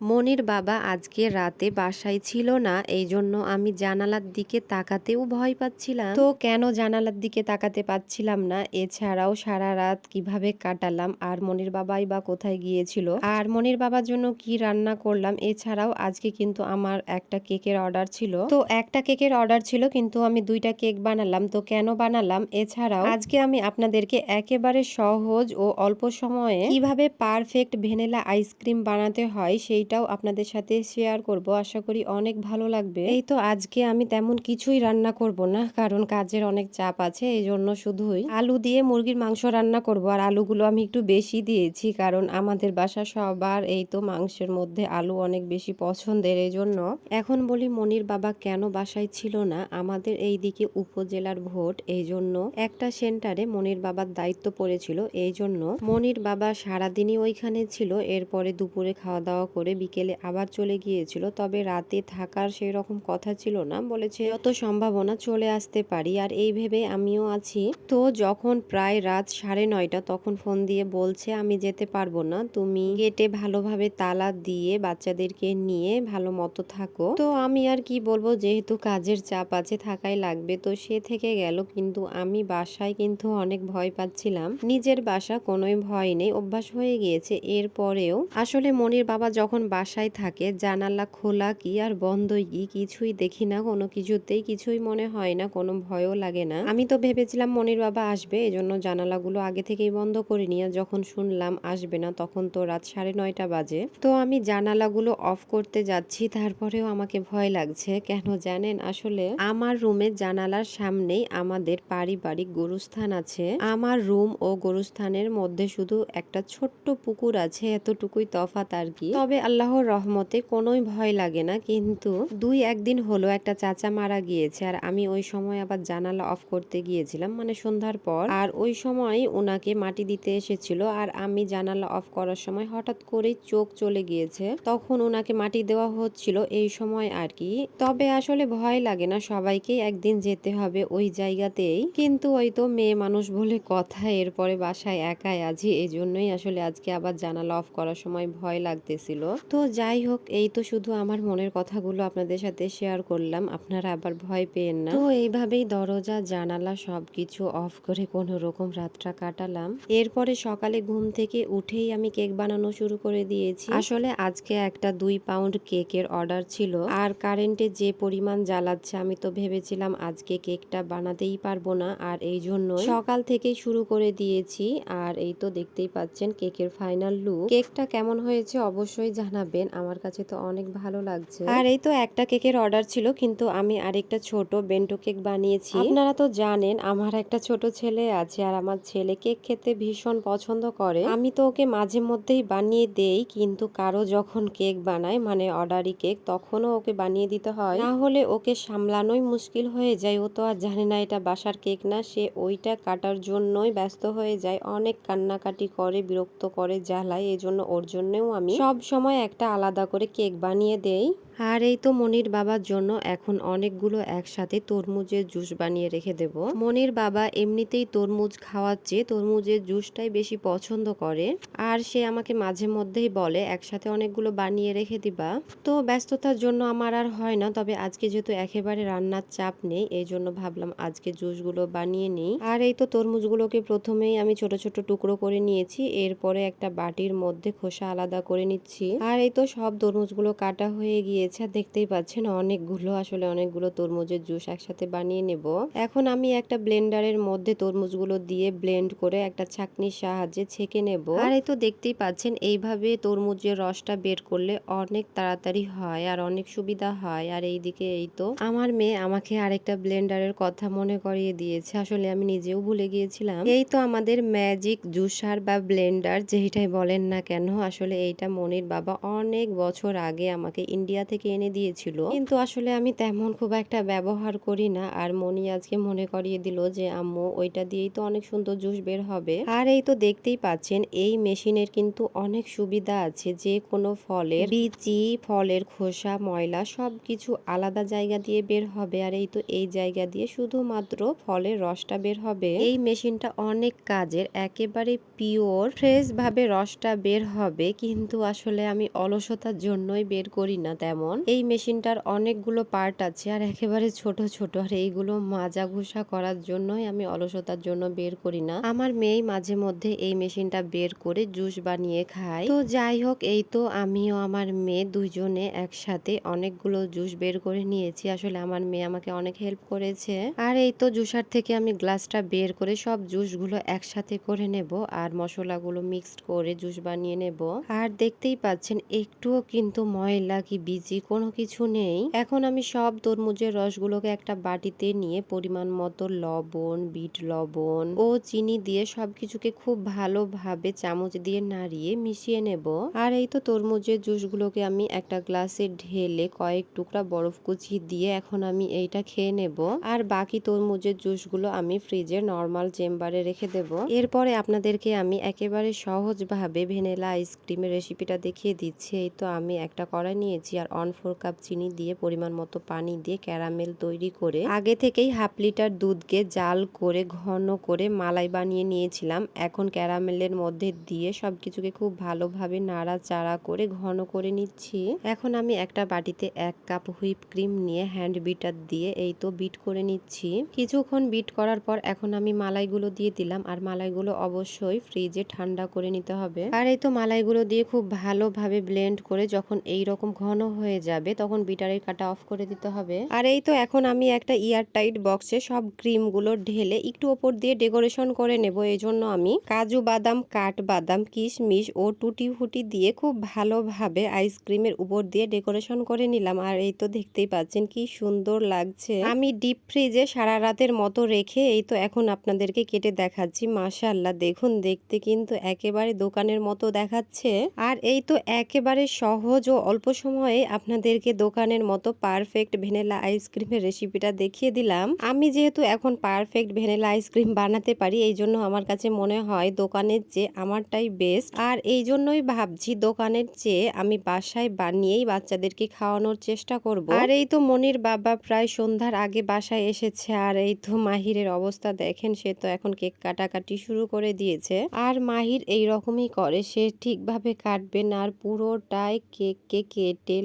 মনির বাবা আজকে রাতে বাসায় ছিল না এই জন্য আমি জানালার দিকে তাকাতেও ভয় পাচ্ছিলাম। তো কেন জানালার দিকে তাকাতে পাচ্ছিলাম না? এছাড়াও সারা রাত কীভাবে কাটালাম? আর মনির বাবাই বা কোথায় গিয়েছিল? আর মনির বাবার জন্য কি রান্না করলাম? এছাড়াও আজকে কিন্তু আমার একটা কেকের অর্ডার ছিল। তো একটা কেকের অর্ডার ছিল, কিন্তু আমি দুইটা কেক বানালাম, তো কেন বানালাম? এছাড়াও আজকে আমি আপনাদেরকে একেবারে সহজ ও অল্প সময়ে কীভাবে পারফেক্ট ভ্যানিলা আইসক্রিম বানাতে হয় সেইটাও আপনাদের সাথে শেয়ার করব। আশা করি অনেক ভালো লাগবে। এই তো আজকে আমি তেমন কিছুই রান্না করব না, কারণ কাজের অনেক চাপ আছে এই জন্য শুধুই আলু দিয়ে মুরগির মাংস রান্না করব। আর আলুগুলো আমি একটু বেশি দিয়েছি, কারণ আমাদের বাসা সবার এই তো মাংসের মধ্যে আলু অনেক বেশি পছন্দের এই জন্য এখন বলি মনির বাবা কেন বাসায় ছিল না? আমাদের এই দিকে উপজেলার ভোট এই জন্য একটা সেন্টারে মনির বাবার দায়িত্ব পড়েছিল এই জন্য মনির বাবা সারাদিনই ওইখানে ছিল, এরপরে দুপুরে খাওয়া দাওয়া করে বিকেলে আবার চলে গিয়েছিল, তবে রাতে থাকার সেই রকম কথা ছিল না, বলেছে, যত সম্ভাবনা চলে আসতে পারি, আর এই ভেবে আমিও আছি। তো যখন প্রায় রাত সাড়ে নয়টা, তখন ফোন দিয়ে বলছে, আমি যেতে পারব না, তুমি গেটে ভালোভাবে তালা দিয়ে বাচ্চাদেরকে নিয়ে ভালো মতো থাকো। তো আমি আর কি বলব, যেহেতু কাজের চাপ আছে, থাকাই লাগবে, তো সে থেকে গেল, কিন্তু আমি বাসায় কিন্তু অনেক ভয় পাচ্ছিলাম। নিজের বাসা কোনোই ভয় নেই, অভ্যাস হয়ে গিয়েছে। এরপরেও আসলে মনির বাবা যখন বাসায় থাকে, জানালা খোলা কি আর বন্ধই কি, কিছুই দেখি না, কোনো কিছুতেই কিছুই মনে হয় না, কোনো ভয়ও লাগে না। আমি তো ভেবেছিলাম মনির বাবা আসবে, এজন্য জানালাগুলো আগে থেকেই বন্ধ করিনি আর যখন শুনলাম আসবে না, তখন তো রাত সাড়ে নয়টা বাজে। তো আমি জানালাগুলো অফ করতে যাচ্ছি, তারপরেও আমাকে ভয় লাগছে। কেন জানেন, আসলে আমার রুমের জানালার সামনেই আমাদের পারিবারিক গরুস্থান আছে। আমার রুম ও গরুস্থানের মধ্যে শুধু একটা ছোট্ট পুকুর আছে, এতটুকুই তফাত আর কি। তবে আল্লাহর রহমতে কোনোই ভয় লাগে না, কিন্তু দুই একদিন হলো একটা চাচা মারা গিয়েছে আর আমি ওই সময় আবার জানালা অফ করতে গিয়েছিলাম মানে সন্ধ্যার পর। আর ওই সময় ওনাকে মাটি দিতে এসেছিল আর আমি জানালা অফ করার সময় হঠাৎ করেই চোখ চলে গিয়েছে। তখন ওনাকে মাটি দেওয়া হচ্ছিল এই সময় আর কি। তবে আসলে ভয় লাগে না, সবাইকেই একদিন যেতে হবে ওই জায়গাতেই। কিন্তু ওই তো মেয়ে মানুষ বলে কথা, এরপরে বাসায় একাই আছি এই জন্যই আসলে আজকে আবার জানালা অফ করার সময় ভয় লাগতেছিল। তো যাই হোক, এই তো শুধু আমার মনের কথাগুলো আপনাদের সাথে শেয়ার করলাম। আপনারা আবার ভয় পেয়েন না। তো এইভাবেই দরজা, জানালা সবকিছু অফ করে কোনো রকম রাতটা কাটালাম। এরপরে সকালে ঘুম থেকে উঠেই আমি কেক বানানো শুরু করে দিয়েছি। আসলে আজকে একটা দুই পাউন্ড কেকের অর্ডার ছিল। আর কারেন্টে যে পরিমাণ জ্বালাচ্ছে, আমি তো ভেবেছিলাম আজকে কেকটা বানাতেই পারব না। আর এই জন্য সকাল থেকেই শুরু করে দিয়েছি। আর এই তো দেখতেই পাচ্ছেন কেকের ফাইনাল লুক কেকটা কেমন হয়েছে অবশ্যই জানাবেন আমার কাছে তো অনেক ভালো লাগছে। আর এই তো একটা কেকের অর্ডার ছিল কিন্তু আমি আরেকটা ছোট বেন্টো কেক বানিয়েছি। আপনারা তো জানেন আমার একটা ছোট ছেলে আছে আর আমার ছেলে কেক খেতে ভীষণ পছন্দ করে। আমি তো ওকে মাঝে মধ্যেই বানিয়ে দেই কিন্তু কারও যখন কেক বানায় মানে অর্ডারি কেক তখনও ওকে বানিয়ে দিতে হয়। না হলে ওকে সামলানোই মুশকিল হয়ে যায়। ও তো আর জানে না এটা বাসার কেক না সে ওইটা কাটার জন্যই ব্যস্ত হয়ে যায়। অনেক কান্নাকাটি করে বিরক্ত করে জ্বালায় এই জন্য ওর জন্যও আমি। সব সময় একটা আলাদা করে কেক বানিয়ে দেই। আর এই তো মনির বাবার জন্য এখন অনেকগুলো একসাথে তরমুজের জুস বানিয়ে রেখে দেব। মনির বাবা এমনিতেই তরমুজ খাওয়াচ্ছে, তরমুজের জুসটাই বেশি পছন্দ করে। আর সে আমাকে মাঝে মধ্যেই বলে, একসাথে অনেকগুলো বানিয়ে রেখে দিবা। তো ব্যস্ততার জন্য আমার আর হয় না, তবে আজকে যেহেতু একেবারে রান্নার চাপ নেই, এই জন্য ভাবলাম আজকে জুসগুলো বানিয়ে নিই। আর এই তো তরমুজগুলোকে প্রথমেই আমি ছোট ছোট টুকরো করে নিয়েছি, এরপরে একটা বাটির মধ্যে খোসা আলাদা করে নিচ্ছি। আর এই তো সব তরমুজগুলো কাটা হয়ে গিয়েছে। আর দেখতেই পাচ্ছেন অনেকগুলো, আসলে অনেকগুলো তরমুজের জুস একসাথে বানিয়ে নেব। এখন আমি একটা ব্লেন্ডারের মধ্যে তরমুজগুলো দিয়ে ব্লেন্ড করে একটা ছাকনির সাহায্যে ছেঁকে নেব। আর এই তো দেখতেই পাচ্ছেন, এইভাবে তরমুজের রসটা বের করলে অনেক তাড়াতাড়ি হয় আর অনেক সুবিধা হয়। আর এইদিকে এই তো আমার মেয়ে আমাকে আরেকটা ব্লেন্ডারের কথা মনে করিয়ে দিয়েছে, আসলে আমি নিজেও ভুলে গিয়েছিলাম। এই তো আমাদের ম্যাজিক জুসার বা ব্লেন্ডার যেটাই বলেন না কেন, আসলে এইটা মনির বাবা অনেক বছর আগে আমাকে ইন্ডিয়া থেকে এনে দিয়েছিল। কিন্তু আসলে আমি তেমন খুব একটা ব্যবহার করি না। আর মনি আজকে মনে করিয়ে দিল যে, আম্মু, ওইটা দিয়েই তো অনেক সুন্দর জুস বের হবে। আর এই তো দেখতেই পাচ্ছেন, এই মেশিনের কিন্তু অনেক সুবিধা আছে। যে কোনো ফলের বিচি, ফলের খোসা, ময়লা সব কিছু আলাদা জায়গা দিয়ে বের হবে। আর এই তো এই জায়গা দিয়ে শুধুমাত্র ফলের রসটা বের হবে। এই মেশিনটা অনেক কাজের, একেবারে পিওর ফ্রেশ ভাবে রসটা বের হবে। কিন্তু আসলে আমি অলসতার জন্যই বের করি না তেমন। এই মেশিনটার অনেকগুলো পার্ট আছে আর একেবারে ছোট ছোট আর এইগুলো মাজা ঘুষা করার জন্যই আমি অলসতার জন্য বের করি না। আমার মেয়ে মাঝে মধ্যে এই মেশিনটা বের করে জুস বানিয়ে খায়। তো যাই হোক, এই তো আমিও আমার মেয়ে দুইজনে একসাথে অনেকগুলো জুস বের করে নিয়েছি। আসলে আমার মেয়ে আমাকে অনেক হেল্প করেছে। আর এই তো জুসার থেকে আমি গ্লাসটা বের করে সব জুসগুলো একসাথে করে নেব আর মশলাগুলো মিক্সড করে জুস বানিয়ে নেব। আর দেখতেই পাচ্ছেন, একটুও কিন্তু ময়লা কি বিজি কোনো কিছু নেই। এখন আমি সব তরমুজের রসগুলোকে একটা বাটিতে নিয়ে পরিমাণ মতো লবণ, বিট লবণ ও চিনি দিয়ে সবকিছুকে খুব ভালোভাবে চামচ দিয়ে নাড়িয়ে মিশিয়ে নেব। আর এই তো তরমুজের জুসগুলোকে আমি একটা গ্লাসে ঢেলে কয়েক টুকরা বরফ কুচি দিয়ে এখন আমি এইটা খেয়ে নেব। আর বাকি তরমুজের জুসগুলো আমি ফ্রিজে নর্মাল চেম্বারে রেখে দেব। এরপরে আপনাদেরকে আমি একেবারে সহজভাবে ভেনেলা আইসক্রিমের রেসিপিটা দেখিয়ে দিচ্ছি। এই তো আমি একটা কড়াই নিয়েছি আর অন ফোর কাপ চিনি দিয়ে পরিমাণ মতো পানি দিয়ে ক্যারামেল তৈরি করে আগে থেকেই হাফ লিটার দুধকে জাল করে, ঘন করে মালাই বানিয়ে নিয়েছিলাম। এখন ক্যারামেলের মধ্যে দিয়ে সব কিছুকে খুব ভালোভাবে নাড়াচাড়া করে ঘন করে নিচ্ছি। এখন আমি একটা বাটিতে এক কাপ হুইপ ক্রিম নিয়ে হ্যান্ড বিটার দিয়ে এই তো বিট করে নিচ্ছি। কিছুক্ষণ বিট করার পর এখন আমি মালাইগুলো দিয়ে দিলাম আর মালাইগুলো অবশ্যই ফ্রিজে ঠান্ডা করে নিতে হবে। আর এই তো মালাইগুলো দিয়ে খুব ভালোভাবে ব্লেন্ড করে যখন এই রকম ঘন হয়ে যাবে, তখন বিটারের কাটা অফ করে দিতে হবে। আর এই তো এখন আমি একটা ইয়ার টাইট বক্সে সব ক্রিমগুলো ঢেলে একটু ওপর দিয়ে ডেকোরেশন করে নেব। এই জন্য আমি কাজু বাদাম, কাঠ বাদাম, কিশমিশ ও টুটি ফুটি দিয়ে খুব ভালোভাবে আইসক্রিমের উপর দিয়ে ডেকোরেশন করে নিলাম। আর এই তো দেখতেই পাচ্ছেন কি সুন্দর লাগছে। আমি ডিপ ফ্রিজে সারা রাতের মতো রেখে এই তো এখন আপনাদেরকে কেটে দেখাচ্ছি। মাশাআল্লাহ, দেখুন, দেখতে কিন্তু একেবারে দোকানের মতো দেখাচ্ছে। আর এই তো একেবারে সহজ ও অল্প সময়ে আপনাদেরকে দোকানের মতো পারফেক্ট ভ্যানিলা আইসক্রিমের রেসিপিটা দেখিয়ে দিলাম। আমি যেহেতু এখন পারফেক্ট ভ্যানিলা আইসক্রিম বানাতে পারি, এই জন্য আমার কাছে মনে হয় দোকানের চেয়ে আমারটাই বেস্ট আর এই জন্যই ভাবছি দোকানের চেয়ে আমি বাসায় বানিয়েই বাচ্চাদেরকে খাওয়ানোর চেষ্টা করব। আর এই তো মনির বাবা প্রায় সন্ধ্যার আগে বাসায় এসেছে, আর এই তো মাহিরের অবস্থা দেখেন, সে তো এখন কেক কাটাকাটি শুরু করে দিয়েছে। আর মাহির এই রকমই করে, সে ঠিকভাবে কাটবে না, আর পুরোটাই কেককে কেটে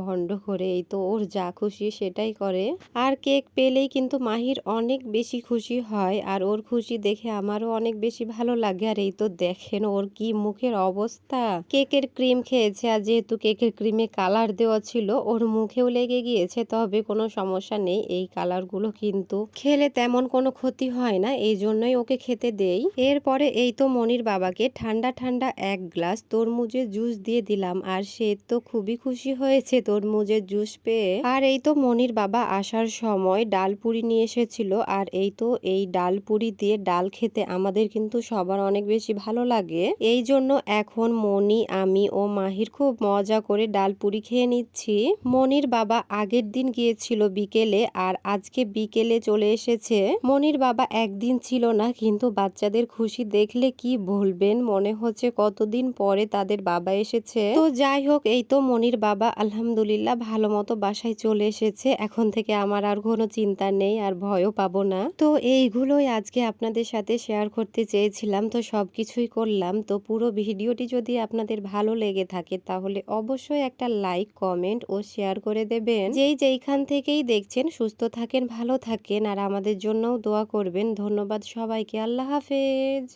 ভন্ড করে, এই তো ওর যা খুশি সেটাই করে। আর কেক পেলেই কিন্তু মাহির অনেক বেশি খুশি হয়, আর ওর খুশি দেখে আমারও অনেক বেশি ভালো লাগে। আর এই তো দেখেন ওর কি মুখের অবস্থা। কেকের ক্রিম খেয়েছে, আর যেহেতু কেকের ক্রিমে কালার দেওয়া ছিল, ওর মুখেও লেগে গিয়েছে, তবে কোনো সমস্যা নেই, এই কালারগুলো কিন্তু খেলে তেমন কোনো ক্ষতি হয় না, এই জন্যই ওকে খেতে দেই। এরপরে এই তো মনির বাবাকে ঠান্ডা ঠান্ডা এক গ্লাস তরমুজের জুস দিয়ে দিলাম, আর সে তো খুবই খুশি হয়েছে। তরমুজের জুস পেয়ে। আর এই তো মনির বাবা আসার সময় ডাল পুরি নিয়ে এসেছিল। আর এই তো এই ডাল পুরি দিয়ে ডাল খেতে আমাদের কিন্তু সবার অনেক বেশি ভালো লাগে। এই জন্য এখন মনি, আমি ও মাহির খুব মজা করে ডাল পুরি খেয়ে নিচ্ছি। মনির বাবা আগের দিন গিয়েছিল বিকেলে আর আজকে বিকেলে চলে এসেছে। মনির বাবা একদিন ছিল না, কিন্তু বাচ্চাদের খুশি দেখলে কি বলবেন? মনে হচ্ছে কতদিন পরে তাদের বাবা এসেছে। তো যাই হোক, এই তো মনির বাবা আলহামদুলিল্লাহ ভালো মতো বাসায় চলে এসেছে। এখন থেকে আমার আর কোনো চিন্তা নেই আর ভয়ও পাবো না। তো এইগুলোই আজকে আপনাদের সাথে শেয়ার করতে চেয়েছিলাম। তো সব কিছুই করলাম। তো পুরো ভিডিওটি যদি আপনাদের ভালো লেগে থাকে তাহলে অবশ্যই একটা লাইক কমেন্ট ও শেয়ার করে দেবেন। যেই যেইখান থেকেই দেখছেন সুস্থ থাকেন, ভালো থাকেন আর আমাদের জন্যও দোয়া করবেন। ধন্যবাদ সবাইকে। আল্লাহ হাফেজ।